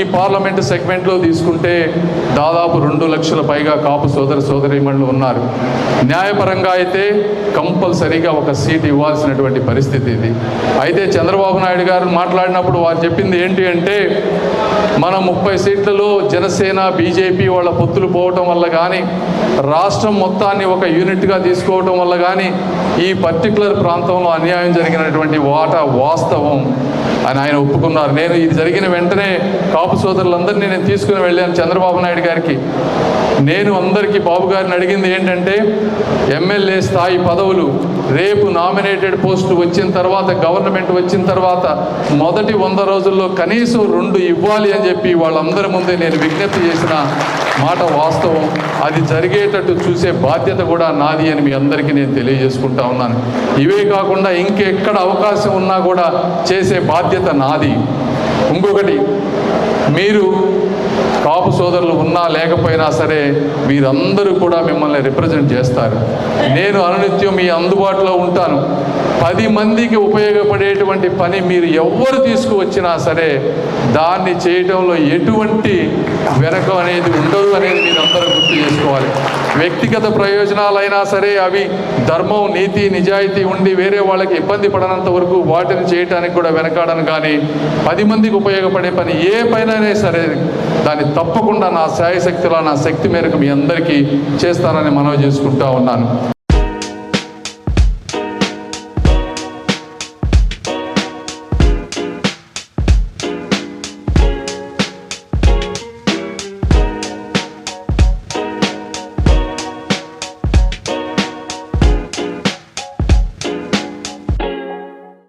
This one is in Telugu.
ఈ పార్లమెంట్ సెగ్మెంట్లో తీసుకుంటే దాదాపు రెండు లక్షల పైగా కాపు సోదర సోదరీమణులు ఉన్నారు. న్యాయపరంగా అయితే కంపల్సరీగా ఒక సీట్ ఇవ్వాల్సినటువంటి పరిస్థితి ఇది. అయితే చంద్రబాబు నాయుడు గారు మాట్లాడినప్పుడు వారు చెప్పింది ఏంటి అంటే మన ముప్పై సీట్లలో జనసేన బీజేపీ వాళ్ళ పొత్తులు పోవటం వల్ల కానీ రాష్ట్రం మొత్తాన్ని ఒక యూనిట్గా తీసుకోవటం వల్ల కానీ ఈ పర్టికులర్ ప్రాంతంలో అన్యాయం జరిగినటువంటి వాటా వాస్తవం. అని ఆయన ఒప్పుకున్నారు. నేను ఇది జరిగిన వెంటనే కాపు సోదరులందరినీ నేను తీసుకుని వెళ్ళాను చంద్రబాబు నాయుడు గారికి. నేను అందరికీ బాబు గారిని అడిగింది ఏంటంటే ఎమ్మెల్యే స్థాయి పదవులు రేపు నామినేటెడ్ పోస్ట్ వచ్చిన తర్వాత గవర్నమెంట్ వచ్చిన తర్వాత మొదటి వంద రోజుల్లో కనీసం రెండు ఇవ్వాలి అని చెప్పి వాళ్ళందరి ముందే నేను విజ్ఞప్తి చేసిన మాట వాస్తవం. అది జరిగేటట్టు చూసే బాధ్యత కూడా నాది అని మీ అందరికీ నేను తెలియజేసుకుంటా ఉన్నాను. ఇవే కాకుండా ఇంకెక్కడ అవకాశం ఉన్నా కూడా చేసే బాధ్యత నాది. ఇంకొకటి మీరు కాపు సోదరులు ఉన్నా లేకపోయినా సరే మీరందరూ కూడా మిమ్మల్ని రిప్రజెంట్ చేస్తారు. నేను అనునిత్యం మీ అందుబాటులో ఉంటాను. పది మందికి ఉపయోగపడేటువంటి పని మీరు ఎవ్వరు తీసుకువచ్చినా సరే దాన్ని చేయటంలో ఎటువంటి వెనక అనేది ఉండదు అనేది మీరు అందరూ గుర్తు చేసుకోవాలి. వ్యక్తిగత ప్రయోజనాలైనా సరే అవి ధర్మం నీతి నిజాయితీ ఉండి వేరే వాళ్ళకి ఇబ్బంది పడనంత వరకు వాటిని చేయటానికి కూడా వెనకాడను కానీ పది మందికి ఉపయోగపడే పని ఏ పైనైనా సరే దాన్ని తప్పకుండా నా శాయశక్తిలో నా శక్తి మేరకు మీ అందరికీ చేస్తానని మనవి చేసుకుంటా ఉన్నాను.